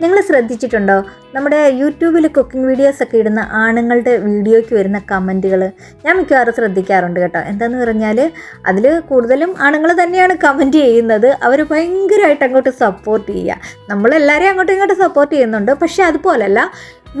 നിങ്ങൾ ശ്രദ്ധിച്ചിട്ടുണ്ടോ? നമ്മുടെ യൂട്യൂബിൽ കുക്കിംഗ് വീഡിയോസ് ഒക്കെ ഇടുന്ന ആണുങ്ങളുടെ വീഡിയോയ്ക്ക് വരുന്ന കമന്റുകൾ ഞാൻ മിക്കവാറും ശ്രദ്ധിക്കാറുണ്ട് കേട്ടോ. എന്താന്ന് പറഞ്ഞാൽ അതിൽ കൂടുതലും ആണുങ്ങൾ തന്നെയാണ് കമന്റ് ചെയ്യുന്നത്. അവർ ഭയങ്കരമായിട്ട് അങ്ങോട്ട് സപ്പോർട്ട് ചെയ്യുക. നമ്മളെല്ലാവരെയും അങ്ങോട്ടും ഇങ്ങോട്ടും സപ്പോർട്ട് ചെയ്യുന്നുണ്ട്. പക്ഷേ അതുപോലല്ല.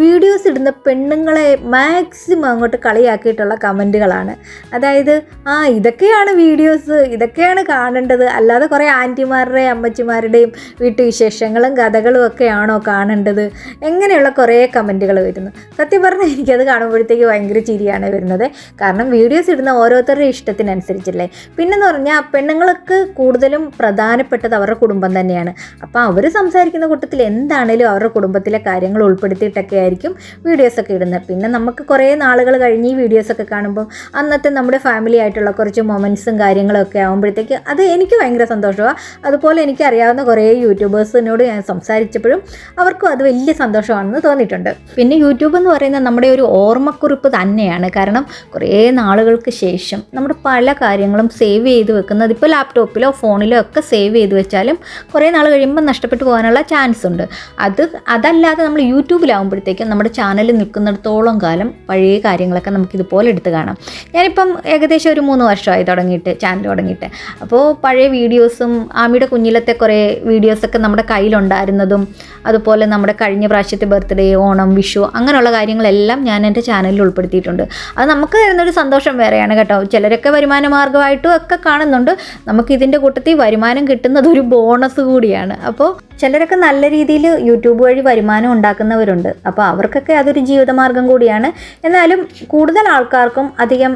വീഡിയോസ് ഇടുന്ന പെണ്ണുങ്ങളെ മാക്സിമം അങ്ങോട്ട് കളിയാക്കിയിട്ടുള്ള കമന്റുകളാണ്. അതായത് ആ ഇതൊക്കെയാണ് വീഡിയോസ് ഇതൊക്കെയാണ് കാണേണ്ടത്. അല്ലാതെ കുറേ ആന്റിമാരുടെയും അമ്മച്ചിമാരുടെയും വീട്ടുവിശേഷങ്ങളും കഥകളും ഒക്കെയാണോ കാണേണ്ടത്? എങ്ങനെയുള്ള കുറേ കമന്റുകൾ വരുന്നു. സത്യം പറഞ്ഞാൽ എനിക്കത് കാണുമ്പോഴത്തേക്ക് ഭയങ്കര ചിരിയാണ് വരുന്നത്. കാരണം വീഡിയോസ് ഇടുന്ന ഓരോരുത്തരുടെ ഇഷ്ടത്തിനനുസരിച്ചല്ലേ. പിന്നെന്ന് പറഞ്ഞാൽ പെണ്ണുങ്ങൾക്ക് കൂടുതലും പ്രധാനപ്പെട്ടത് അവരുടെ കുടുംബം തന്നെയാണ്. അപ്പോൾ അവർ സംസാരിക്കുന്ന കൂട്ടത്തിൽ എന്താണേലും അവരുടെ കുടുംബത്തിലെ കാര്യങ്ങൾ ഉൾപ്പെടുത്തിയിട്ടൊക്കെ ആയിരിക്കും വീഡിയോസൊക്കെ ഇടുന്നത്. പിന്നെ നമുക്ക് കുറേ നാളുകൾ കഴിഞ്ഞ് ഈ വീഡിയോസൊക്കെ കാണുമ്പോൾ അന്നത്തെ നമ്മുടെ ഫാമിലി ആയിട്ടുള്ള കുറച്ച് മൊമെന്റ്സും കാര്യങ്ങളൊക്കെ ആകുമ്പോഴത്തേക്ക് അത് എനിക്ക് ഭയങ്കര സന്തോഷമാണ് അതുപോലെ എനിക്ക് അറിയാവുന്ന കുറേ യൂട്യൂബേഴ്സിനോട് ഞാൻ സംസാരിച്ചപ്പോഴും അവർക്കും അത് വലിയ സന്തോഷമാണെന്ന് തോന്നിയിട്ടുണ്ട്. പിന്നെ യൂട്യൂബ് എന്ന് പറയുന്നത് നമ്മുടെ ഒരു ഓർമ്മക്കുറിപ്പ് തന്നെയാണ്. കാരണം കുറേ നാളുകൾക്ക് ശേഷം നമ്മുടെ പല കാര്യങ്ങളും സേവ് ചെയ്ത് വെക്കുന്നത് ഇപ്പോൾ ലാപ്ടോപ്പിലോ ഫോണിലോ ഒക്കെ സേവ് ചെയ്ത് വെച്ചാലും കുറേ നാൾ കഴിയുമ്പോൾ നഷ്ടപ്പെട്ടു പോകാനുള്ള ചാൻസ് ഉണ്ട്. അത് അതല്ലാതെ നമ്മൾ യൂട്യൂബിലാകുമ്പോഴത്തേക്കും നമ്മുടെ ചാനൽ നിൽക്കുന്നിടത്തോളം കാലം പഴയ കാര്യങ്ങളൊക്കെ നമുക്ക് ഇതുപോലെ എടുത്ത് കാണാം. ഞാനിപ്പം ഏകദേശം ഒരു മൂന്ന് വർഷമായി തുടങ്ങിയിട്ട് ചാനൽ തുടങ്ങിയിട്ട്. അപ്പോൾ പഴയ വീഡിയോസും ആമിയുടെ കുഞ്ഞിലത്തെ കുറേ വീഡിയോസൊക്കെ നമ്മുടെ കയ്യിലുണ്ടായിരുന്നതും അതുപോലെ നമ്മുടെ കഴിഞ്ഞ പ്രാവശ്യത്തെ ബർത്ത്ഡേ ഓണം വിഷു അങ്ങനെയുള്ള കാര്യങ്ങളെല്ലാം ഞാൻ എന്റെ ചാനലിൽ ഉൾപ്പെടുത്തിയിട്ടുണ്ട്. അത് നമുക്ക് തരുന്നൊരു സന്തോഷം വേറെയാണ് കേട്ടോ. ചിലരൊക്കെ വരുമാന മാർഗമായിട്ടും ഒക്കെ കാണുന്നുണ്ട്. നമുക്ക് ഇതിന്റെ കൂട്ടത്തിൽ വരുമാനം കിട്ടുന്നത് ഒരു ബോണസ് കൂടിയാണ്. അപ്പോൾ ചിലരൊക്കെ നല്ല രീതിയിൽ യൂട്യൂബ് വഴി വരുമാനം ഉണ്ടാക്കുന്നവരുണ്ട്. അപ്പോൾ അവർക്കൊക്കെ അതൊരു ജീവിതമാർഗം കൂടിയാണ്. എന്നാലും കൂടുതൽ ആൾക്കാർക്കും അധികം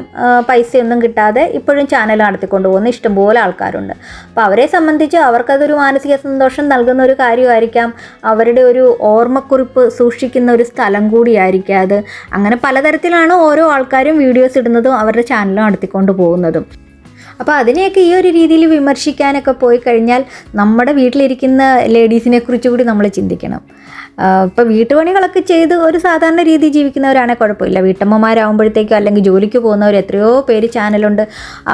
പൈസയൊന്നും കിട്ടാതെ ഇപ്പോഴും ചാനൽ നടത്തിക്കൊണ്ട് പോകുന്ന ഇഷ്ടംപോലെ ആൾക്കാരുണ്ട്. അപ്പോൾ അവരെ സംബന്ധിച്ച് അവർക്കതൊരു മാനസിക സന്തോഷം നൽകുന്ന ഒരു കാര്യമായിരിക്കാം. അവരുടെ ഒരു ഓർമ്മക്കുറിപ്പ് സൂക്ഷിക്കുന്ന ഒരു സ്ഥലം കൂടിയായിരിക്കാം അത്. അങ്ങനെ പലതരത്തിലാണ് ഓരോ ആൾക്കാരും വീഡിയോസ് ഇടുന്നതും അവരുടെ ചാനൽ നടത്തിക്കൊണ്ട് പോകുന്നതും. അപ്പോൾ അതിനെയൊക്കെ ഈ ഒരു രീതിയിൽ വിമർശിക്കാനൊക്കെ പോയി കഴിഞ്ഞാൽ നമ്മുടെ വീട്ടിലിരിക്കുന്ന ലേഡീസിനെ കുറിച്ച് കൂടി നമ്മൾ ചിന്തിക്കണം. ഇപ്പോൾ വീട്ടുപണികളൊക്കെ ചെയ്ത് ഒരു സാധാരണ രീതിയിൽ ജീവിക്കുന്നവരാണെങ്കിൽ കുഴപ്പമില്ല. വീട്ടമ്മമാരാകുമ്പോഴത്തേക്കും അല്ലെങ്കിൽ ജോലിക്ക് പോകുന്നവർ എത്രയോ പേര് ചാനലുണ്ട്.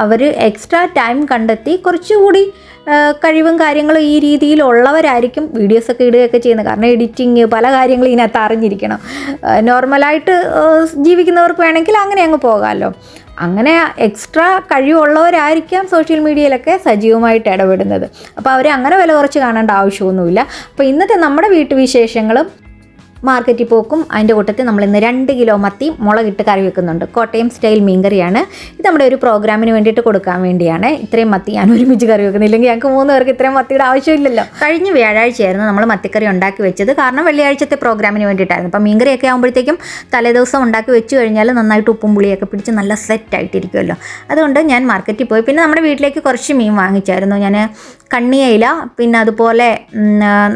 അവർ എക്സ്ട്രാ ടൈം കണ്ടെത്തി കുറച്ചുകൂടി കഴിവും കാര്യങ്ങളും ഈ രീതിയിലുള്ളവരായിരിക്കും വീഡിയോസൊക്കെ ഇടുകയൊക്കെ ചെയ്യുന്നത്. കാരണം എഡിറ്റിങ് പല കാര്യങ്ങളും ഇതിനകത്ത് അറിഞ്ഞിരിക്കണം. നോർമലായിട്ട് ജീവിക്കുന്നവർക്ക് വേണമെങ്കിൽ അങ്ങനെ അങ്ങ് പോകാമല്ലോ. അങ്ങനെ എക്സ്ട്രാ കഴിവുള്ളവരായിരിക്കാം സോഷ്യൽ മീഡിയയിലൊക്കെ സജീവമായിട്ട് ഇടപെടുന്നത്. അപ്പോൾ അവരെ അങ്ങനെ വില കുറച്ച് കാണേണ്ട ആവശ്യമൊന്നുമില്ല. അപ്പോൾ ഇന്നത്തെ നമ്മുടെ വീട്ടുവിശേഷങ്ങളും മാർക്കറ്റിൽ പോക്കും. അതിന്റെ കൂട്ടത്തിൽ നമ്മൾ ഇന്ന് രണ്ട് കിലോ മത്തി മുളകിട്ട് കറി വെക്കുന്നുണ്ട്. കോട്ടയം സ്റ്റൈൽ മീൻകറിയാണ് ഇത് നമ്മുടെ ഒരു പ്രോഗ്രാമിന് വേണ്ടിയിട്ട് കൊടുക്കാൻ വേണ്ടിയാണ്. ഇത്രയും മത്തി ഞാൻ ഒരുമിച്ച് കറി വെക്കുന്നില്ലെങ്കിൽ ഞങ്ങൾക്ക് മൂന്ന് പേർക്ക് ഇത്രയും മത്തിയുടെ ആവശ്യമില്ലല്ലോ. കഴിഞ്ഞ വ്യാഴാഴ്ചയായിരുന്നു നമ്മൾ മത്തിക്കറി ഉണ്ടാക്കി വെച്ചത്. കാരണം വെള്ളിയാഴ്ചത്തെ പ്രോഗ്രാമിന് വേണ്ടിയിട്ടായിരുന്നു. അപ്പം മീൻകറിയൊക്കെ ആകുമ്പോഴത്തേക്കും തലേദിവസം ഉണ്ടാക്കി വെച്ച് കഴിഞ്ഞാൽ നന്നായിട്ട് ഉപ്പും പുളിയൊക്കെ പിടിച്ച് നല്ല സെറ്റ് ആയിട്ടിരിക്കുമല്ലോ. അതുകൊണ്ട് ഞാൻ മാർക്കറ്റിൽ പോയി. പിന്നെ നമ്മുടെ വീട്ടിലേക്ക് കുറച്ച് മീൻ വാങ്ങിച്ചായിരുന്നു. ഞാൻ കണ്ണിയയില പിന്നെ അതുപോലെ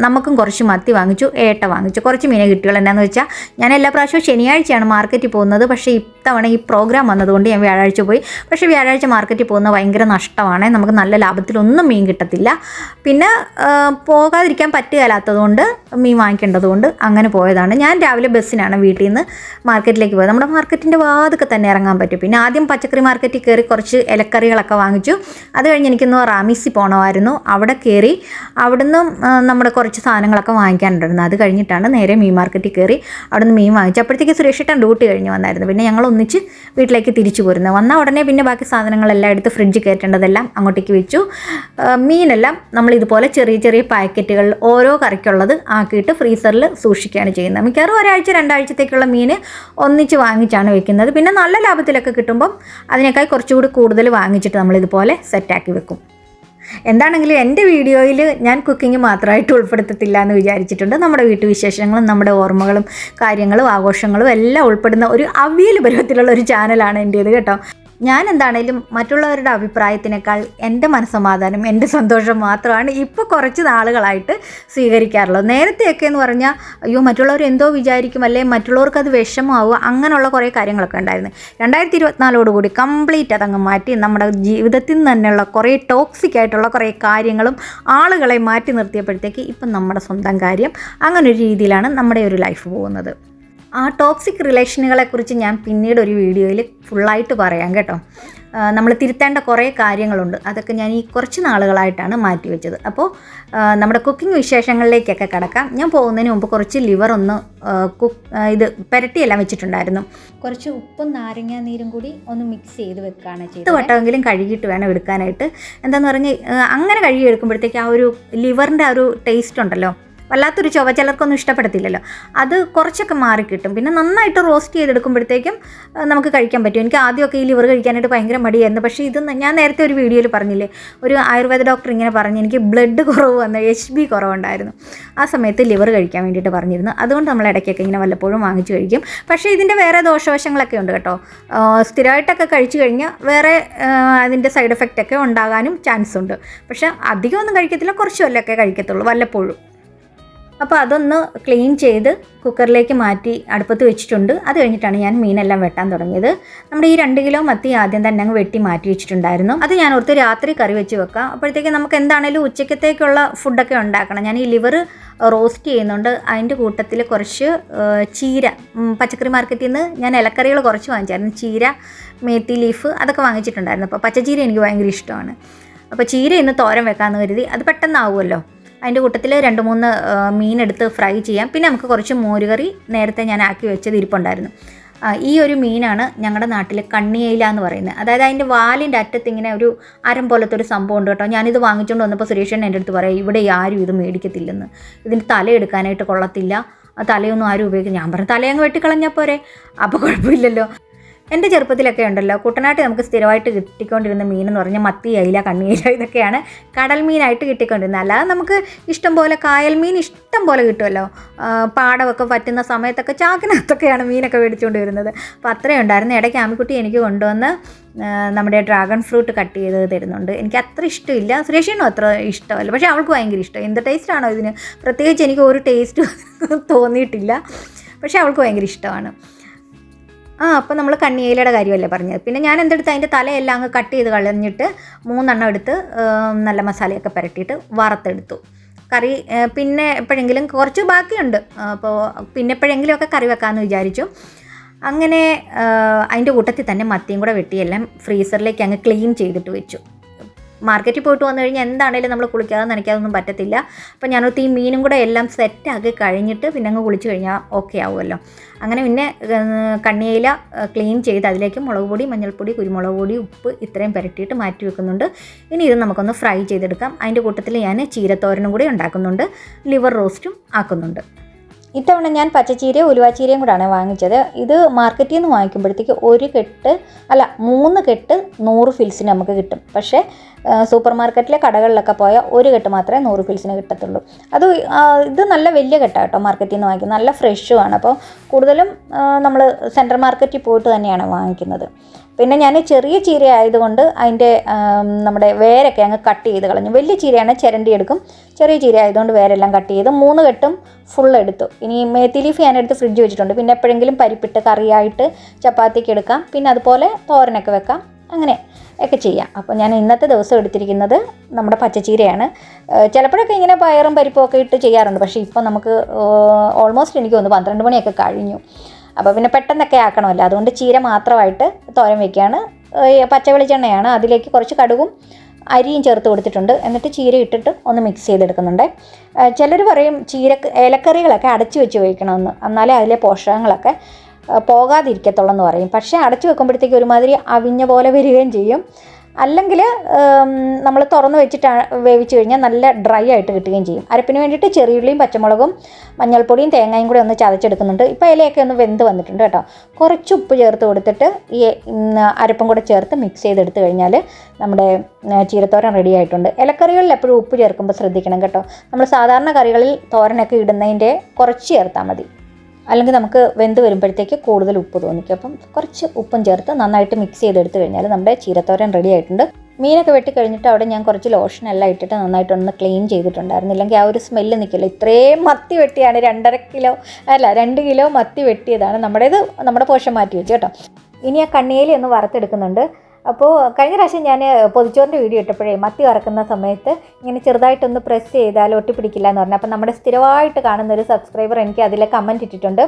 നമുക്കും കുറച്ച് മത്തി വാങ്ങിച്ചു ഏട്ട വാങ്ങിച്ചു. കുറച്ച് മീനെ കിട്ടിയുള്ളൂ എന്നാന്ന് വെച്ചാൽ ഞാൻ എല്ലാ പ്രാവശ്യവും ശനിയാഴ്ചയാണ് മാർക്കറ്റിൽ പോകുന്നത്. പക്ഷേ ഇത്തവണ ഈ പ്രോഗ്രാം വന്നതുകൊണ്ട് ഞാൻ വ്യാഴാഴ്ച പോയി. പക്ഷേ വ്യാഴാഴ്ച മാർക്കറ്റിൽ പോകുന്ന ഭയങ്കര നഷ്ടമാണ്. നമുക്ക് നല്ല ലാഭത്തിലൊന്നും മീൻ കിട്ടത്തില്ല. പിന്നെ പോകാതിരിക്കാൻ പറ്റുകയില്ലാത്തതുകൊണ്ട് മീൻ വാങ്ങിക്കേണ്ടതുകൊണ്ട് അങ്ങനെ പോയതാണ്. ഞാൻ രാവിലെ ബസ്സിനാണ് വീട്ടിൽ നിന്ന് മാർക്കറ്റിലേക്ക് പോയത്. നമ്മുടെ മാർക്കറ്റിന്റെ വാതൊക്കെ തന്നെ ഇറങ്ങാൻ പറ്റും. പിന്നെ ആദ്യം പച്ചക്കറി മാർക്കറ്റിൽ കയറി കുറച്ച് ഇലക്കറികളൊക്കെ വാങ്ങിച്ചു. അത് കഴിഞ്ഞ് എനിക്കൊന്ന് റാമീസി പോകണമായിരുന്നു അവിടെ കയറി അവിടുന്ന് നമ്മുടെ കുറച്ച് സാധനങ്ങളൊക്കെ വാങ്ങിക്കാനുണ്ടായിരുന്നു. അത് കഴിഞ്ഞിട്ടാണ് നേരെ മീൻ മാർക്കറ്റിൽ കയറി അവിടുന്ന് മീൻ വാങ്ങിച്ചു. അപ്പോഴത്തേക്ക് സുരേഷിട്ടൻ ഡ്യൂട്ടി കഴിഞ്ഞ് വന്നായിരുന്നു. പിന്നെ ഞങ്ങൾ ഒന്നിച്ച് വീട്ടിലേക്ക് തിരിച്ചു പോരുന്നത് വന്ന ഉടനെ പിന്നെ ബാക്കി സാധനങ്ങളെല്ലാം എടുത്ത് ഫ്രിഡ്ജ് കയറ്റേണ്ടതെല്ലാം അങ്ങോട്ടേക്ക് വെച്ചു. ആ, മീനെല്ലാം നമ്മൾ ഇതുപോലെ ചെറിയ ചെറിയ പാക്കറ്റുകൾ ഓരോ കറിക്കുള്ളത് ആക്കിയിട്ട് ഫ്രീസറിൽ സൂക്ഷിക്കുകയാണ് ചെയ്യുന്നത്. മിക്കവാറും ഒരാഴ്ച രണ്ടാഴ്ചത്തേക്കുള്ള മീൻ ഒന്നിച്ച് വാങ്ങിച്ചാണ് വെക്കുന്നത്. പിന്നെ നല്ല ലാഭത്തിലൊക്കെ കിട്ടുമ്പം അതിനേക്കാൾ കുറച്ചുകൂടി കൂടുതൽ വാങ്ങിച്ചിട്ട് നമ്മൾ ഇതുപോലെ സെറ്റാക്കി വെക്കും. എന്താണെങ്കിലും എന്റെ വീഡിയോയിൽ ഞാൻ കുക്കിംഗ് മാത്രമായിട്ട് ഉൾപ്പെടുത്തത്തില്ല എന്ന് വിചാരിച്ചിട്ടുണ്ട്. നമ്മുടെ വീട്ടുവിശേഷങ്ങളും നമ്മുടെ ഓർമ്മകളും കാര്യങ്ങളും ആഘോഷങ്ങളും എല്ലാം ഉൾപ്പെടുന്ന ഒരു അവിയൽ പരുവത്തിലുള്ള ഒരു ചാനലാണ് എന്റേത് കേട്ടോ. ഞാൻ എന്താണേലും മറ്റുള്ളവരുടെ അഭിപ്രായത്തിനേക്കാൾ എന്റെ മനസ്സമാധാനം എന്റെ സന്തോഷം മാത്രമാണ് ഇപ്പോൾ കുറച്ച് നാളുകളായിട്ട് സ്വീകരിക്കാറുള്ളത്. നേരത്തെയൊക്കെ എന്ന് പറഞ്ഞാൽ അയ്യോ മറ്റുള്ളവർ എന്തോ വിചാരിക്കും അല്ലെ? മറ്റുള്ളവർക്ക് അത് വിഷമമാവുക അങ്ങനെയുള്ള കുറേ കാര്യങ്ങളൊക്കെ ഉണ്ടായിരുന്നു. രണ്ടായിരത്തി ഇരുപത്തിനാലോടുകൂടി കംപ്ലീറ്റ് അതങ്ങ് മാറ്റി നമ്മുടെ ജീവിതത്തിൽ നിന്ന് തന്നെയുള്ള കുറേ ടോക്സിക് ആയിട്ടുള്ള കുറേ കാര്യങ്ങളും ആളുകളെ മാറ്റി നിർത്തിയപ്പോഴത്തേക്ക് ഇപ്പം നമ്മുടെ സ്വന്തം കാര്യം അങ്ങനെ ഒരു രീതിയിലാണ് നമ്മുടെ ഒരു ലൈഫ് പോകുന്നത്. ആ ടോക്സിക് റിലേഷനുകളെ കുറിച്ച് ഞാൻ പിന്നീട് ഒരു വീഡിയോയിൽ ഫുള്ളായിട്ട് പറയാം കേട്ടോ. നമ്മൾ തിരുത്തേണ്ട കുറേ കാര്യങ്ങളുണ്ട്. അതൊക്കെ ഞാൻ ഈ കുറച്ച് നാളുകളായിട്ടാണ് മാറ്റിവെച്ചത്. അപ്പോൾ നമ്മുടെ കുക്കിംഗ് വിശേഷങ്ങളിലേക്കൊക്കെ കിടക്കാം. ഞാൻ പോകുന്നതിന് മുമ്പ് കുറച്ച് ലിവർ ഒന്ന് കുക്ക് ഇത് പുരട്ടിയെല്ലാം വെച്ചിട്ടുണ്ടായിരുന്നു. കുറച്ച് ഉപ്പും നാരങ്ങ നീരും കൂടി ഒന്ന് മിക്സ് ചെയ്ത് വെക്കുകയാണ് ചെയ്തത്. വട്ടമെങ്കിലും കഴുകിയിട്ട് വേണം എടുക്കാനായിട്ട്. എന്താണെന്ന് പറഞ്ഞാൽ അങ്ങനെ കഴുകി എടുക്കുമ്പോഴത്തേക്ക് ആ ഒരു ലിവറിന്റെ ആ ഒരു ടേസ്റ്റ് ഉണ്ടല്ലോ. വല്ലാത്തൊരു ചുവ ചിലർക്കൊന്നും ഇഷ്ടപ്പെടത്തില്ലല്ലോ. അത് കുറച്ചൊക്കെ മാറിക്കിട്ടും പിന്നെ നന്നായിട്ട് റോസ്റ്റ് ചെയ്തെടുക്കുമ്പോഴത്തേക്കും നമുക്ക് കഴിക്കാൻ പറ്റും. എനിക്ക് ആദ്യമൊക്കെ ഈ ലിവർ കഴിക്കാനായിട്ട് ഭയങ്കര മടിയായിരുന്നു. പക്ഷേ ഇത് ഞാൻ നേരത്തെ ഒരു വീഡിയോയിൽ പറഞ്ഞില്ലേ ഒരു ആയുർവേദ ഡോക്ടർ ഇങ്ങനെ പറഞ്ഞു എനിക്ക് ബ്ലഡ് കുറവ് വന്ന എച്ച് ബി കുറവുണ്ടായിരുന്നു. ആ സമയത്ത് ലിവർ കഴിക്കാൻ വേണ്ടിയിട്ട് പറഞ്ഞിരുന്നു. അതുകൊണ്ട് നമ്മൾ ഇടയ്ക്കൊക്കെ ഇങ്ങനെ വല്ലപ്പോഴും വാങ്ങിച്ചു കഴിക്കും. പക്ഷേ ഇതിന്റെ വേറെ ദോഷവശങ്ങളൊക്കെ ഉണ്ട് കേട്ടോ. സ്ഥിരമായിട്ടൊക്കെ കഴിച്ചു കഴിഞ്ഞാൽ വേറെ അതിന്റെ സൈഡ് എഫക്റ്റ് ഒക്കെ ഉണ്ടാകാനും ചാൻസ് ഉണ്ട് പക്ഷേ അധികമൊന്നും കഴിക്കത്തില്ല കുറച്ച് വല്ലൊക്കെ കഴിക്കത്തുള്ളൂ വല്ലപ്പോഴും. അപ്പോൾ അതൊന്ന് ക്ലീൻ ചെയ്ത് കുക്കറിലേക്ക് മാറ്റി അടുപ്പത്ത് വെച്ചിട്ടുണ്ട്. അത് കഴിഞ്ഞിട്ടാണ് ഞാൻ മീനെല്ലാം വെട്ടാൻ തുടങ്ങിയത്. നമ്മുടെ ഈ രണ്ട് കിലോ മത്തി ആദ്യം തന്നെ അങ്ങ് വെട്ടി മാറ്റി വെച്ചിട്ടുണ്ടായിരുന്നു. അത് ഞാൻ ഓർത്ത് രാത്രി കറി വെച്ച് വെക്കാം. അപ്പോഴത്തേക്ക് നമുക്ക് എന്താണേലും ഉച്ചക്കത്തേക്കുള്ള ഫുഡൊക്കെ ഉണ്ടാക്കണം. ഞാൻ ഈ ലിവർ റോസ്റ്റ് ചെയ്യുന്നുണ്ട്. അതിന്റെ കൂട്ടത്തിൽ കുറച്ച് ചീര. പച്ചക്കറി മാർക്കറ്റിൽ നിന്ന് ഞാൻ ഇലക്കറികൾ കുറച്ച് വാങ്ങിച്ചായിരുന്നു. ചീര മേത്തി ലീഫ് അതൊക്കെ വാങ്ങിച്ചിട്ടുണ്ടായിരുന്നു. അപ്പോൾ പച്ചച്ചീര എനിക്ക് ഭയങ്കര ഇഷ്ടമാണ്. അപ്പോൾ ചീര ഇന്ന് തോരൻ വെക്കാമെന്ന് കരുതി. അത് പെട്ടെന്നാവുമല്ലോ. അതിന്റെ കൂട്ടത്തിൽ രണ്ട് മൂന്ന് മീൻ എടുത്ത് ഫ്രൈ ചെയ്യാം. പിന്നെ നമുക്ക് കുറച്ച് മോരുകറി നേരത്തെ ഞാൻ ആക്കി വെച്ചത് ഇരിപ്പുണ്ടായിരുന്നു. ഈ ഒരു മീനാണ് ഞങ്ങളുടെ നാട്ടിൽ കണ്ണിയയില എന്ന് പറയുന്നത്. അതായത് അതിന്റെ വാലിന്റെ അറ്റത്ത് ഇങ്ങനെ ഒരു അരം പോലത്തെ ഒരു സംഭവം ഉണ്ട് കേട്ടോ. ഞാനിത് വാങ്ങിച്ചുകൊണ്ട് വന്നപ്പോൾ സുരേഷൻ എന്റെ അടുത്ത് പറയാം ഇവിടെ ആരും ഇത് മേടിക്കത്തില്ലെന്ന്. ഇതിന്റെ തല എടുക്കാനായിട്ട് കൊള്ളത്തില്ല. തലയൊന്നും ആരും ഉപയോഗിക്കും ഞാൻ പറഞ്ഞു തലയങ്ങ് വെട്ടിക്കളഞ്ഞാൽ പോരെ. അപ്പോൾ കുഴപ്പമില്ലല്ലോ. എന്റെ ചെറുപ്പത്തിലൊക്കെ ഉണ്ടല്ലോ കുട്ടനാട്ടിൽ നമുക്ക് സ്ഥിരമായിട്ട് കിട്ടിക്കൊണ്ടിരുന്ന മീൻ എന്ന് പറഞ്ഞാൽ മത്തി അയില കണ്ണിയില ഇതൊക്കെയാണ് കടൽ മീനായിട്ട് കിട്ടിക്കൊണ്ടിരുന്നത്. അല്ലാതെ നമുക്ക് ഇഷ്ടം പോലെ കായൽ മീൻ ഇഷ്ടം പോലെ കിട്ടുമല്ലോ. പാടമൊക്കെ പറ്റുന്ന സമയത്തൊക്കെ ചാക്കിനകത്തൊക്കെയാണ് മീനൊക്കെ മേടിച്ചുകൊണ്ട് വരുന്നത് അപ്പോൾ അത്രയും ഉണ്ടായിരുന്നു. ഇടയ്ക്ക് ആമിക്കുട്ടി എനിക്ക് കൊണ്ടുവന്ന് നമ്മുടെ ഡ്രാഗൺ ഫ്രൂട്ട് കട്ട് ചെയ്ത് തരുന്നുണ്ട്. എനിക്ക് അത്ര ഇഷ്ടമില്ല. സുരേഷിനും അത്ര ഇഷ്ടമല്ല. പക്ഷേ അവൾക്ക് ഭയങ്കര ഇഷ്ടം. എന്ത് ടേസ്റ്റാണോ ഇതിന്? പ്രത്യേകിച്ച് എനിക്ക് ഒരു ടേസ്റ്റ് തോന്നിയിട്ടില്ല. പക്ഷേ അവൾക്ക് ഭയങ്കര ഇഷ്ടമാണ്. ആ അപ്പം നമ്മൾ കണ്ണിയേലയുടെ കാര്യമല്ലേ പറഞ്ഞത്. പിന്നെ ഞാൻ എന്തെടുത്ത് അതിന്റെ തലയെല്ലാം അങ്ങ് കട്ട് ചെയ്ത് കളഞ്ഞിട്ട് മൂന്നെണ്ണം എടുത്ത് നല്ല മസാലയൊക്കെ പുരട്ടിയിട്ട് വറുത്തെടുത്തു. കറി പിന്നെ എപ്പോഴെങ്കിലും കുറച്ച് ബാക്കിയുണ്ട്. അപ്പോൾ പിന്നെ എപ്പോഴെങ്കിലുമൊക്കെ കറി വെക്കാമെന്ന് വിചാരിച്ചു. അങ്ങനെ അതിന്റെ കൂട്ടത്തിൽ തന്നെ മത്തിയും കൂടെ വെട്ടിയെല്ലാം ഫ്രീസറിലേക്ക് അങ്ങ് ക്ലീൻ ചെയ്തിട്ട് വെച്ചു. മാർക്കറ്റിൽ പോയിട്ട് വന്നു കഴിഞ്ഞാൽ എന്താണേലും നമ്മൾ കുളിക്കാതെ നനയ്ക്കാതൊന്നും പറ്റത്തില്ല. അപ്പോൾ ഞാൻ ഈ മീനും കൂടെ എല്ലാം സെറ്റാക്കി കഴിഞ്ഞിട്ട് പിന്നെ അങ്ങ് കുളിച്ച് കഴിഞ്ഞാൽ ഓക്കെ ആവുമല്ലോ. അങ്ങനെ പിന്നെ കണ്ണിയയില ക്ലീൻ ചെയ്ത് അതിലേക്ക് മുളക് പൊടി മഞ്ഞൾപ്പൊടി കുരുമുളക് പൊടി ഉപ്പ് ഇത്രയും പുരട്ടിയിട്ട് മാറ്റി വെക്കുന്നുണ്ട്. ഇനി ഇത് നമുക്കൊന്ന് ഫ്രൈ ചെയ്തെടുക്കാം. അതിന്റെ കൂട്ടത്തിൽ ഞാൻ ചീരത്തോരനും കൂടി ഉണ്ടാക്കുന്നുണ്ട്. ലിവർ റോസ്റ്റും ആക്കുന്നുണ്ട്. ഇത്തവണ ഞാൻ പച്ചച്ചീരയും ഉലുവാച്ചീരയും കൂടാണ് വാങ്ങിച്ചത്. ഇത് മാർക്കറ്റിൽ നിന്ന് വാങ്ങിക്കുമ്പോഴത്തേക്ക് ഒരു കെട്ട് അല്ല മൂന്ന് കെട്ട് നൂറ് ഫിൽസിന് നമുക്ക് കിട്ടും. പക്ഷേ സൂപ്പർ മാർക്കറ്റിലെ കടകളിലൊക്കെ പോയാൽ ഒരു കെട്ട് മാത്രമേ നൂറ് ഫിൽസിന് കിട്ടത്തുള്ളൂ. അത് ഇത് നല്ല വലിയ കെട്ടാണ് കേട്ടോ മാർക്കറ്റിൽ നിന്ന് വാങ്ങിക്കുന്നത്. നല്ല ഫ്രഷുമാണ് അപ്പോൾ കൂടുതലും നമ്മൾ സെൻട്രൽ മാർക്കറ്റിൽ പോയിട്ട് തന്നെയാണ് വാങ്ങിക്കുന്നത്. പിന്നെ ഞാൻ ചെറിയ ചീര ആയതുകൊണ്ട് അതിന്റെ നമ്മുടെ വേരൊക്കെ അങ്ങ് കട്ട് ചെയ്ത് കളഞ്ഞു. വലിയ ചീരയാണ് ചിരണ്ടി എടുക്കും. ചെറിയ ചീര ആയതുകൊണ്ട് വേരെല്ലാം കട്ട് ചെയ്ത് മൂന്ന് കെട്ടും ഫുൾ എടുത്തു. ഇനി മേത്തി ലീഫ് ഞാൻ എടുത്ത് ഫ്രിഡ്ജ് വെച്ചിട്ടുണ്ട്. പിന്നെ എപ്പോഴെങ്കിലും പരിപ്പിട്ട് കറിയായിട്ട് ചപ്പാത്തിക്ക് എടുക്കാം. പിന്നെ അതുപോലെ തോരനൊക്കെ വെക്കാം. അങ്ങനെ ഒക്കെ ചെയ്യാം. അപ്പോൾ ഞാൻ ഇന്നത്തെ ദിവസം എടുത്തിരിക്കുന്നത് നമ്മുടെ പച്ചച്ചീരയാണ്. ചിലപ്പോഴൊക്കെ ഇങ്ങനെ പയറും പരിപ്പും ഒക്കെ ഇട്ട് ചെയ്യാറുണ്ട്. പക്ഷേ ഇപ്പോൾ നമുക്ക് ഓൾമോസ്റ്റ് എനിക്ക് തോന്നുന്നു പന്ത്രണ്ട് മണിയൊക്കെ കഴിഞ്ഞു. അപ്പോൾ പിന്നെ പെട്ടെന്നൊക്കെ ആക്കണമല്ലോ. അതുകൊണ്ട് ചീര മാത്രമായിട്ട് തോരൻ വയ്ക്കുകയാണ് പച്ച വെളിച്ചെണ്ണയാണ് അതിലേക്ക് കുറച്ച് കടുകും അരിയും ചേർത്ത് കൊടുത്തിട്ടുണ്ട്. എന്നിട്ട് ചീര ഇട്ടിട്ട് ഒന്ന് മിക്സ് ചെയ്തെടുക്കുന്നുണ്ട്. ചിലർ പറയും ചീര ഇലക്കറികളൊക്കെ അടച്ചു വെച്ച് വയ്ക്കണമെന്ന് എന്നാലേ അതിലെ പോഷകങ്ങളൊക്കെ പോകാതിരിക്കത്തുള്ളെന്ന് പറയും. പക്ഷേ അടച്ചു വെക്കുമ്പോഴത്തേക്ക് ഒരുമാതിരി അവിഞ്ഞ പോലെ വരികയും ചെയ്യും. അല്ലെങ്കിൽ നമ്മൾ തുറന്ന് വെച്ചിട്ട് വേവിച്ച് കഴിഞ്ഞാൽ നല്ല ഡ്രൈ ആയിട്ട് കിട്ടുകയും ചെയ്യും. അരപ്പിന് വേണ്ടിയിട്ട് ചെറിയുള്ളിയും പച്ചമുളകും മഞ്ഞൾപ്പൊടിയും തേങ്ങയും കൂടി ഒന്ന് ചതച്ചെടുക്കുന്നുണ്ട്. ഇപ്പോൾ ഇലയൊക്കെ ഒന്ന് വെന്ത് വന്നിട്ടുണ്ട് കേട്ടോ. കുറച്ച് ഉപ്പ് ചേർത്ത് കൊടുത്തിട്ട് ഈ അരപ്പും കൂടെ ചേർത്ത് മിക്സ് ചെയ്തെടുത്ത് കഴിഞ്ഞാൽ നമ്മുടെ ചീരത്തോരൻ റെഡി ആയിട്ടുണ്ട്. ഇലക്കറികളിൽ എപ്പോഴും ഉപ്പ് ചേർക്കുമ്പോൾ ശ്രദ്ധിക്കണം കേട്ടോ. നമ്മൾ സാധാരണ കറികളിൽ തോരനൊക്കെ ഇടുന്നതിന്റെ കുറച്ച് ചേർത്താൽ മതി. അല്ലെങ്കിൽ നമുക്ക് വെന്ത് വരുമ്പോഴത്തേക്ക് കൂടുതൽ ഉപ്പ് തോന്നിക്കും. അപ്പം കുറച്ച് ഉപ്പും ചേർത്ത് നന്നായിട്ട് മിക്സ് ചെയ്തെടുത്ത് കഴിഞ്ഞാൽ നമ്മുടെ ചീരത്തോരൻ റെഡി ആയിട്ടുണ്ട്. മീനൊക്കെ വെട്ടി കഴിഞ്ഞിട്ട് അവിടെ ഞാൻ കുറച്ച് ലോഷൻ ലോഷനെല്ലാം ഇട്ടിട്ട് നന്നായിട്ടൊന്ന് ക്ലീൻ ചെയ്തിട്ടുണ്ടായിരുന്നു. ഇല്ലെങ്കിൽ ആ ഒരു സ്മെല്ല് നിൽക്കില്ല. ഇത്രയും മത്തി വെട്ടിയാണ് രണ്ടര കിലോ അല്ല രണ്ട് കിലോ മത്തി വെട്ടിയതാണ് നമ്മുടേത് നമ്മുടെ പോഷൻ മാറ്റി വെച്ചു കേട്ടോ. ഇനി ആ കണ്ണിയേലി ഒന്ന് വറുത്തെടുക്കുന്നുണ്ട്. അപ്പോൾ കഴിഞ്ഞ പ്രാവശ്യം ഞാൻ പൊതിച്ചോറിന്റെ വീഡിയോ ഇട്ടപ്പോഴേ മത്തി വറക്കുന്ന സമയത്ത് ഇങ്ങനെ ചെറുതായിട്ടൊന്ന് പ്രസ് ചെയ്താൽ ഒട്ടിപ്പിടിക്കില്ല എന്ന് പറഞ്ഞു. അപ്പോൾ നമ്മുടെ സ്ഥിരമായിട്ട് കാണുന്ന ഒരു സബ്സ്ക്രൈബർ എനിക്ക് അതിൽ കമന്റ് ഇട്ടിട്ടുണ്ട്.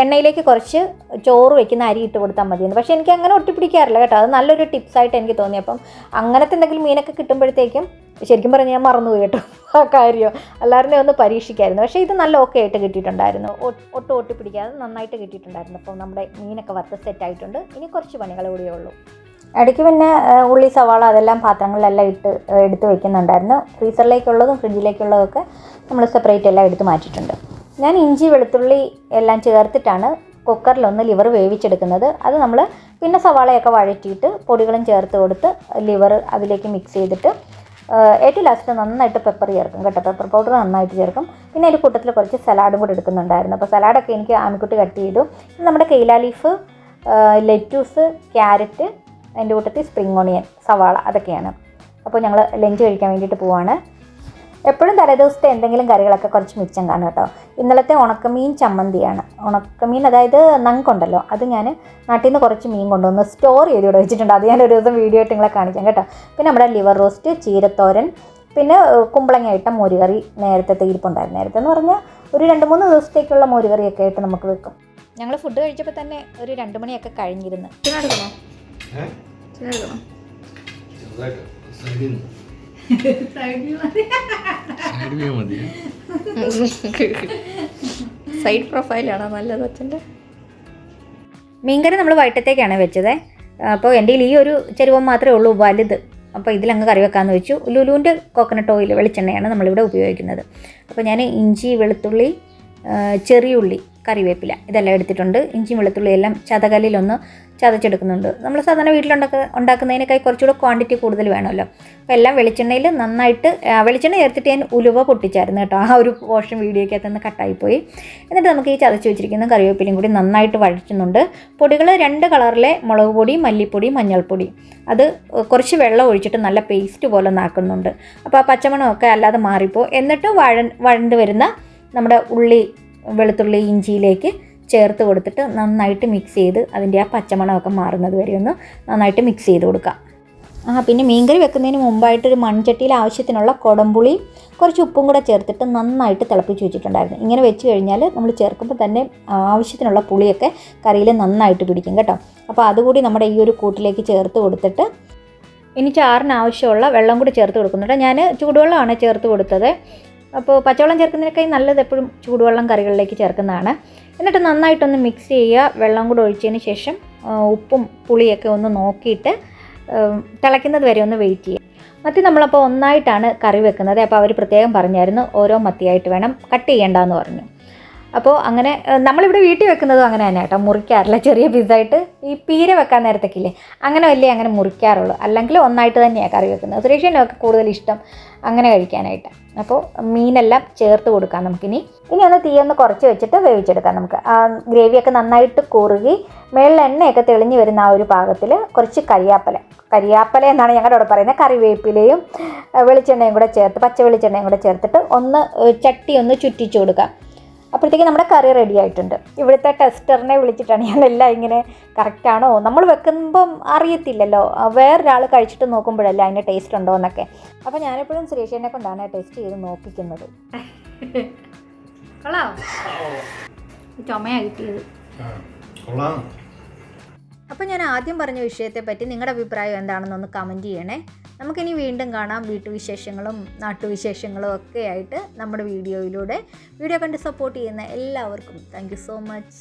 എണ്ണയിലേക്ക് കുറച്ച് ചോറ് വെക്കുന്ന അരി ഇട്ട് കൊടുത്താൽ മതിയെന്ന്. പക്ഷേ എനിക്ക് അങ്ങനെ ഒട്ടിപ്പിടിക്കാറില്ല കേട്ടോ. അത് നല്ലൊരു ടിപ്സായിട്ട് എനിക്ക് തോന്നി. അപ്പം അങ്ങനത്തെ എന്തെങ്കിലും മീനൊക്കെ കിട്ടുമ്പോഴത്തേക്കും ശരിക്കും പറഞ്ഞാൽ ഞാൻ മറന്നുപോയി കേട്ടോ ആ കാര്യം. എല്ലാവരുടെയും ഒന്ന് പരീക്ഷിക്കായിരുന്നു. പക്ഷേ ഇത് നല്ല ഓക്കെ ആയിട്ട് കിട്ടിയിട്ടുണ്ടായിരുന്നു. ഒ- ഒട്ടും ഒട്ടിപ്പിടിക്കാതെ നന്നായിട്ട് കിട്ടിയിട്ടുണ്ടായിരുന്നു. അപ്പോൾ നമ്മുടെ മീനൊക്കെ വറുത്ത് സെറ്റ് ആയിട്ടുണ്ട്. ഇനി കുറച്ച് പണികൾ കൂടിയേ ഉള്ളൂ. ഇടയ്ക്ക് പിന്നെ ഉള്ളി സവാള അതെല്ലാം പാത്രങ്ങളിലെല്ലാം ഇട്ട് എടുത്ത് വെക്കുന്നുണ്ടായിരുന്നു. ഫ്രീസറിലേക്കുള്ളതും ഫ്രിഡ്ജിലേക്കുള്ളതൊക്കെ നമ്മൾ സെപ്പറേറ്റ് എല്ലാം എടുത്ത് മാറ്റിയിട്ടുണ്ട്. ഞാൻ ഇഞ്ചി വെളുത്തുള്ളി എല്ലാം ചേർത്തിട്ടാണ് കുക്കറിലൊന്ന് ലിവർ വേവിച്ചെടുക്കുന്നത്. അത് നമ്മൾ പിന്നെ സവാളയൊക്കെ വഴറ്റിയിട്ട് പൊടികളും ചേർത്ത് കൊടുത്ത് ലിവർ അതിലേക്ക് മിക്സ് ചെയ്തിട്ട് ഏറ്റവും ലാസ്റ്റ് നന്നായിട്ട് പെപ്പർ ചേർക്കും കേട്ടോ. പെപ്പർ പൗഡർ നന്നായിട്ട് ചേർക്കും. പിന്നെ അതിന്റെ കൂട്ടത്തിൽ കുറച്ച് സലാഡും കൂടി എടുക്കുന്നുണ്ടായിരുന്നു. അപ്പോൾ സലാഡൊക്കെ എനിക്ക് ആമിക്കുട്ടി കട്ട് ചെയ്തു. നമ്മുടെ കെയില ലീഫ് ലെറ്റൂസ് ക്യാരറ്റ് അതിന്റെ കൂട്ടത്തിൽ സ്പ്രിങ് ഓണിയൻ സവാള അതൊക്കെയാണ്. അപ്പോൾ ഞങ്ങൾ ലഞ്ച് കഴിക്കാൻ വേണ്ടിയിട്ട് പോവാണ്. എപ്പോഴും തലേദിവസത്തെ എന്തെങ്കിലും കറികളൊക്കെ കുറച്ച് മിച്ചം കാണും കേട്ടോ. ഇന്നലത്തെ ഉണക്കമീൻ ചമ്മന്തിയാണ്. ഉണക്കമീൻ അതായത് നങ്കുണ്ടല്ലോ. അത് ഞാൻ നാട്ടിൽ നിന്ന് കുറച്ച് മീൻ കൊണ്ടുവന്ന് സ്റ്റോർ ചെയ്ത് ഇവിടെ വെച്ചിട്ടുണ്ട്. അത് ഞാൻ ഒരു ദിവസം വീഡിയോ ആയിട്ട് നിങ്ങളെ കാണിക്കാം കേട്ടോ. പിന്നെ നമ്മുടെ ലിവർ റോസ്റ്റ് ചീരത്തോരൻ പിന്നെ കുമ്പളങ്ങ ഇട്ട മോരുകറി നേരത്തെ ഇരിപ്പുണ്ടായിരുന്നു നേരത്തെ എന്ന് പറഞ്ഞാൽ ഒരു രണ്ട് മൂന്ന് ദിവസത്തേക്കുള്ള മോരുകറിയൊക്കെ ആയിട്ട് നമുക്ക് വെക്കും. ഞങ്ങൾ ഫുഡ് കഴിച്ചപ്പോൾ തന്നെ ഒരു രണ്ട് മണിയൊക്കെ കഴിഞ്ഞിരുന്നു. ചെറുതായിട്ട്. സൈഡ് പ്രൊഫൈലാണോ നല്ലത് അച്ഛന്റെ? മീൻകറി നമ്മൾ വൈകിട്ടത്തേക്കാണ് വെച്ചത്. അപ്പോൾ എന്റെ ഈ ഒരു ചെരുവം മാത്രമേ ഉള്ളൂ വലുത്. അപ്പോൾ ഇതിലങ്ങ് കറി വെക്കാമെന്ന് വെച്ചു. ലുലുവിന്റെ കോക്കനട്ട് ഓയിൽ വെളിച്ചെണ്ണയാണ് നമ്മളിവിടെ ഉപയോഗിക്കുന്നത്. അപ്പോൾ ഞാൻ ഇഞ്ചി വെളുത്തുള്ളി ചെറിയുള്ളി കറിവേപ്പില ഇതെല്ലാം എടുത്തിട്ടുണ്ട്. ഇഞ്ചി വെളുത്തുള്ളി എല്ലാം ചതകല്ലിലൊന്ന് ചതച്ചെടുക്കുന്നുണ്ട്. നമ്മൾ സാധാരണ വീട്ടിലുണ്ടാക്ക ഉണ്ടാക്കുന്നതിനേക്കായി കുറച്ചുകൂടെ ക്വാണ്ടിറ്റി കൂടുതൽ വേണമല്ലോ. അപ്പോൾ എല്ലാം വെളിച്ചെണ്ണയിൽ നന്നായിട്ട് വെളിച്ചെണ്ണ ചേർത്തിട്ട് ഞാൻ ഉലുവ പൊട്ടിച്ചായിരുന്നു കേട്ടോ. ആ ഒരു പോർഷൻ വീഡിയോയ്ക്കകത്ത് നിന്ന് കട്ടായിപ്പോയി എന്നിട്ട് നമുക്ക് ഈ ചതച്ച് വെച്ചിരിക്കുന്ന കറിവേപ്പിലയും കൂടി നന്നായിട്ട് വഴറ്റുന്നുണ്ട്. പൊടികൾ രണ്ട് കളറിലെ മുളക് പൊടി മല്ലിപ്പൊടി മഞ്ഞൾപ്പൊടി. അത് കുറച്ച് വെള്ളം ഒഴിച്ചിട്ട് നല്ല പേസ്റ്റ് പോലെ നാക്കുന്നുണ്ട് അപ്പോൾ ആ പച്ചമണമൊക്കെ അല്ലാതെ മാറിപ്പോൾ എന്നിട്ട് വഴ വഴണ്ട് വരുന്ന നമ്മുടെ ഉള്ളി വെളുത്തുള്ളി ഇഞ്ചിയിലേക്ക് ചേർത്ത് കൊടുത്തിട്ട് നന്നായിട്ട് മിക്സ് ചെയ്ത് അതിന്റെ ആ പച്ചമണമൊക്കെ മാറുന്നത് വരെ ഒന്ന് നന്നായിട്ട് മിക്സ് ചെയ്ത് കൊടുക്കാം ആ പിന്നെ മീൻകറി വെക്കുന്നതിന് മുമ്പായിട്ട് ഒരു മൺചട്ടിയിൽ ആവശ്യത്തിനുള്ള കുടംപുളി കുറച്ച് ഉപ്പും കൂടെ ചേർത്തിട്ട് നന്നായിട്ട് തിളപ്പിച്ച് വെച്ചിട്ടുണ്ടായിരുന്നു. ഇങ്ങനെ വെച്ച് കഴിഞ്ഞാൽ നമ്മൾ ചേർക്കുമ്പോൾ തന്നെ ആവശ്യത്തിനുള്ള പുളിയൊക്കെ കറിയിൽ നന്നായിട്ട് പിടിക്കും കേട്ടോ. അപ്പോൾ അതുകൂടി നമ്മുടെ ഈ ഒരു കൂട്ടിലേക്ക് ചേർത്ത് കൊടുത്തിട്ട് ഇനി ചാറിന് ആവശ്യമുള്ള വെള്ളം കൂടി ചേർത്ത് കൊടുക്കുന്നുണ്ട് ഞാൻ ചൂടുവെള്ളമാണ് ചേർത്ത് കൊടുത്തത്. അപ്പോൾ പച്ചവെള്ളം ചേർക്കുന്നതിനേക്കാൾ നല്ലത് എപ്പോഴും ചൂടുവെള്ളം കറികളിലേക്ക് ചേർക്കുന്നതാണ്. എന്നിട്ട് നന്നായിട്ടൊന്ന് മിക്സ് ചെയ്യുക. വെള്ളം കൂടെ ഒഴിച്ചതിന് ശേഷം ഉപ്പും പുളിയൊക്കെ ഒന്ന് നോക്കിയിട്ട് തിളയ്ക്കുന്നത് വരെ ഒന്ന് വെയിറ്റ് ചെയ്യുക. മത്തി നമ്മളപ്പോൾ ഒന്നായിട്ടാണ് കറി വെക്കുന്നത്. അപ്പോൾ അവർ പ്രത്യേകം പറഞ്ഞായിരുന്നു ഓരോ മത്തിയായിട്ട് വേണം കട്ട് ചെയ്യേണ്ടെന്ന് പറഞ്ഞു. അപ്പോൾ അങ്ങനെ നമ്മളിവിടെ വീട്ടിൽ വെക്കുന്നതും അങ്ങനെ തന്നെ കേട്ടോ. മുറിക്കാറില്ല. ചെറിയ പീസായിട്ട് ഈ പീര വെക്കാൻ നേരത്തേക്കില്ലേ? അങ്ങനെ വലിയ അങ്ങനെ മുറിക്കാറുള്ളൂ. അല്ലെങ്കിൽ ഒന്നായിട്ട് തന്നെയാണ് കറി വെക്കുന്നത്. സുരേഷിനൊക്കെ കൂടുതൽ ഇഷ്ടം അങ്ങനെ കഴിക്കാനായിട്ട്. അപ്പോൾ മീനെല്ലാം ചേർത്ത് കൊടുക്കാം നമുക്കിനി. ഇനി ഒന്ന് തീയൊന്ന് കുറച്ച് വെച്ചിട്ട് വേവിച്ചെടുക്കാം നമുക്ക്. ആ ഗ്രേവിയൊക്കെ നന്നായിട്ട് കുറുകി മേളിൽ എണ്ണയൊക്കെ തെളിഞ്ഞു വരുന്ന ആ ഒരു പാകത്തിൽ കുറച്ച് കരിയാപ്പല. കരിയാപ്പല എന്നാണ് ഞങ്ങളുടെ അവിടെ പറയുന്നത്. കറിവേപ്പിലയും വെളിച്ചെണ്ണയും കൂടെ ചേർത്ത് പച്ച വെളിച്ചെണ്ണയും കൂടെ ചേർത്തിട്ട് ഒന്ന് ചട്ടി ഒന്ന് ചുറ്റിച്ചു കൊടുക്കാം. അപ്പോഴത്തേക്ക് നമ്മുടെ കറി റെഡി ആയിട്ടുണ്ട്. ഇവിടുത്തെ ടെസ്റ്ററിനെ വിളിച്ചിട്ടാണ് ഞാൻ എല്ലാം ഇങ്ങനെ കറക്റ്റാണോ നമ്മൾ വെക്കുമ്പം അറിയത്തില്ലല്ലോ. വേറൊരാൾ കഴിച്ചിട്ട് നോക്കുമ്പോഴല്ലേ അതിന്റെ ടേസ്റ്റ് ഉണ്ടോ എന്നൊക്കെ. അപ്പോൾ ഞാനെപ്പോഴും സുരേഷിനെ കൊണ്ടാണ് ടേസ്റ്റ് ചെയ്ത് നോക്കിക്കുന്നത്. അപ്പം ചുമയാ കിട്ടിയത്. അപ്പോൾ ഞാൻ ആദ്യം പറഞ്ഞ വിഷയത്തെ പറ്റി നിങ്ങളുടെ അഭിപ്രായം എന്താണെന്നൊന്ന് കമന്റ് ചെയ്യണേ. നമുക്കിനി വീണ്ടും കാണാം വീട്ടുവിശേഷങ്ങളും നാട്ടുവിശേഷങ്ങളും ഒക്കെ ആയിട്ട് നമ്മുടെ വീഡിയോയിലൂടെ. വീഡിയോ കണ്ട് സപ്പോർട്ട് ചെയ്യുന്ന എല്ലാവർക്കും. Thank so much